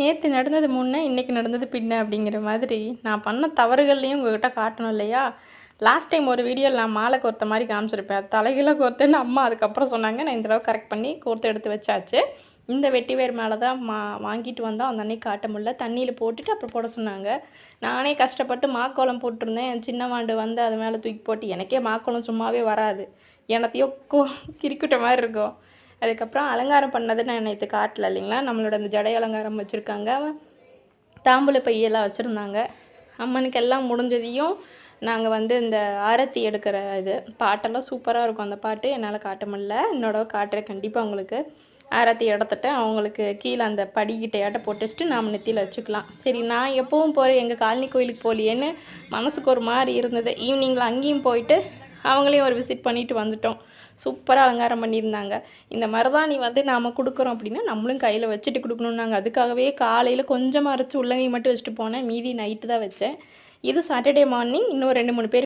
நேற்று நடந்தது முன்னே இன்றைக்கி நடந்தது பின்ன அப்படிங்கிற மாதிரி நான் பண்ண தவறுகள்லையும் உங்ககிட்ட காட்டணும் இல்லையா? லாஸ்ட் டைம் ஒரு வீடியோவில் நான் மாலை கோர்த்த மாதிரி காமிச்சிருப்பேன். தலைகீழ கோர்த்தேன்னு அம்மா அதுக்கப்புறம் சொன்னாங்க. நான் இந்த தடவை கரெக்ட் பண்ணி கோர்த்து எடுத்து வச்சாச்சு. இந்த வெட்டி வேர் மேலே தான் மா வாங்கிட்டு வந்தோம். அந்த அன்னைக்கு காட்ட முடியல. தண்ணியில் போட்டுட்டு அப்புறம் போட சொன்னாங்க. நானே கஷ்டப்பட்டு மாக்கோளம் போட்டிருந்தேன். என் சின்ன வாண்டு வந்து அது மேலே தூக்கி போட்டு எனக்கே மாக்கோளம் சும்மாவே வராது. எனத்தையோ கோ கிரிக்கிட்ட மாதிரி இருக்கும். அதுக்கப்புறம் அலங்காரம் பண்ணது நான் நேற்று காட்டல இல்லைங்களா? நம்மளோட அந்த ஜடை அலங்காரம் வச்சுருக்காங்க. தாம்பூல பையெல்லாம் வச்சுருந்தாங்க. அம்மனுக்கு எல்லாம் முடிஞ்சதையும் நாங்கள் வந்து இந்த ஆரத்தி எடுக்கிற இது பாட்டெல்லாம் சூப்பராக இருக்கும். அந்த பாட்டு என்னால் காட்ட முடியல. என்னோட காட்டுறேன். கண்டிப்பாக உங்களுக்கு ஆரத்தி எடுத்துட்டு அவங்களுக்கு கீழே அந்த படிக்கிட்டையாட்ட போட்டு வச்சுட்டு நாம் நெத்தியில் வச்சுக்கலாம். சரி நான் எப்பவும் போகிறேன் எங்கள் காலனி கோயிலுக்கு போகலையேன்னு மனசுக்கு ஒரு மாதிரி இருந்தது. ஈவினிங்கில் அங்கேயும் போயிட்டு அவங்களையும் ஒரு விசிட் பண்ணிட்டு வந்துட்டோம். சூப்பராக அலங்காரம் பண்ணியிருந்தாங்க. இந்த மருதாணி வந்து நாம் கொடுக்குறோம் அப்படின்னா நம்மளும் கையில் வச்சுட்டு கொடுக்கணுன்னாங்க அதுக்காகவே காலையில் கொஞ்சமாக அரைச்சி உள்ளங்கை மட்டும் வச்சுட்டு போனேன். மீதி நைட்டு தான் வச்சேன். இது சாட்டர்டே மார்னிங் இன்னும் ரெண்டு மூணு பேர்